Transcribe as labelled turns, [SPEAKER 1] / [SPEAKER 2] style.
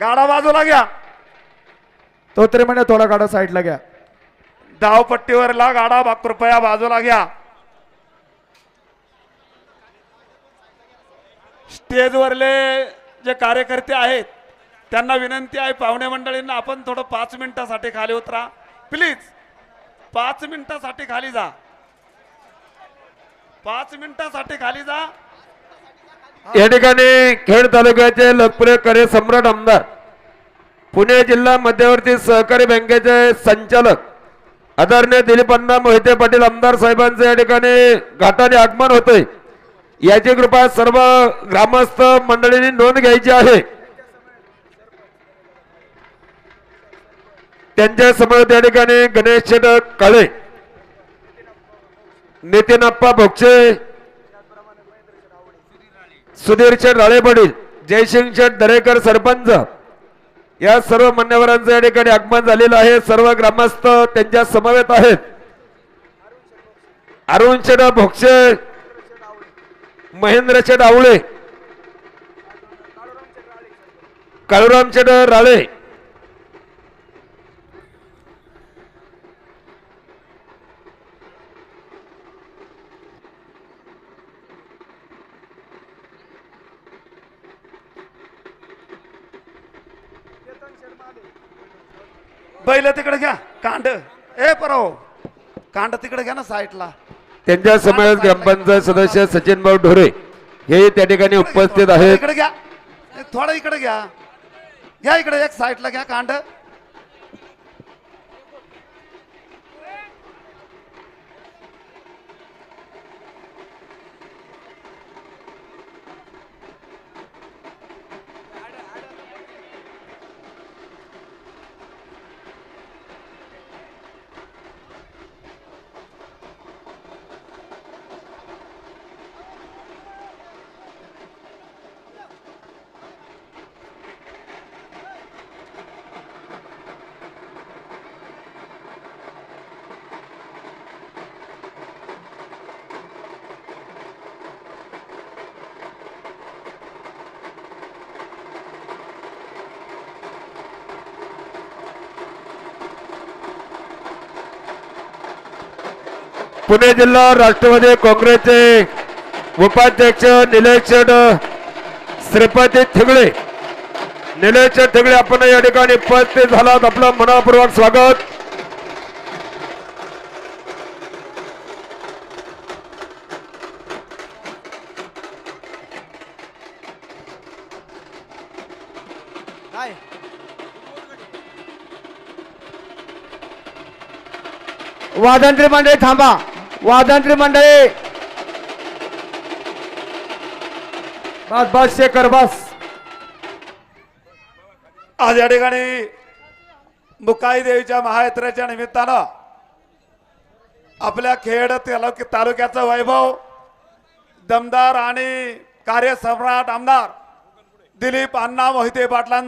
[SPEAKER 1] गाडा बाजूला घ्या.
[SPEAKER 2] तो तरी म्हणे थोडा गाडा साईडला घ्या.
[SPEAKER 1] धावपट्टीवरला गाडा बा कृपया बाजूला घ्या. स्टेजवरले जे कार्यकर्ते आहेत त्यांना विनंती आहे पाहुणे मंडळींना आपण थोडं पाच मिनिटासाठी खाली उतरा. प्लीज पाच मिनिटासाठी खाली जा. पाच मिनिटासाठी खाली जा.
[SPEAKER 3] या ठिकाणी खेड तालुक्याचे लोकप्रिय कार्य सम्राट आमदार पुणे जिल्हा मध्यवर्ती सहकारी बँकेचे संचालक आदरणीय दिलीपण्णा मोहिते पाटील आमदार साहेबांचे या ठिकाणी घाटाने आगमन होते याची कृपा सर्व ग्रामस्थ मंडळींनी नोंद घ्यायची आहे. त्यांच्यासमोर त्या ठिकाणी गणेश शेठ काळे नितीन अप्पा भोगचे सुधीर शेठ राळे पाटील जयसिंग शेठ दरेकर सरपंच. या सर्व मान्यवरांचं या ठिकाणी आगमन झालेलं आहे. सर्व ग्रामस्थ त्यांच्या समवेत आहेत. अरुण शेठ भोक्षे महेंद्र शेठ आवळे काळूराम शेठ राळे
[SPEAKER 1] बैल तिकडे घ्या कांड. ए परव कांड तिकडे घ्या ना साईडला.
[SPEAKER 3] त्यांच्या समवेत ग्रामपंचायत सदस्य सचिन भाऊ ढोरे हे त्या ठिकाणी उपस्थित आहेत.
[SPEAKER 1] इकडे घ्या. थोडं इकडे घ्या. घ्या इकडे एक साईडला घ्या कांड.
[SPEAKER 3] पुणे जिल्हा राष्ट्रवादी काँग्रेसचे उपाध्यक्ष निलेश श्रीपती थिगळे. निलेश थिगळे आपण या ठिकाणी उपस्थित झालात. आपलं मनापूर्वक स्वागत.
[SPEAKER 2] वादंत्री मंडळी थांबा. वादंत्री मंडळी. बस बस शेखर बस.
[SPEAKER 1] आज या ठिकाणी मुकाई देवीच्या महायात्रेच्या निमित्तानं आपल्या खेड तालुक तालुक्याचं वैभव दमदार आणि कार्यसम्राट आमदार दिलीप अण्णा मोहिते पाटलां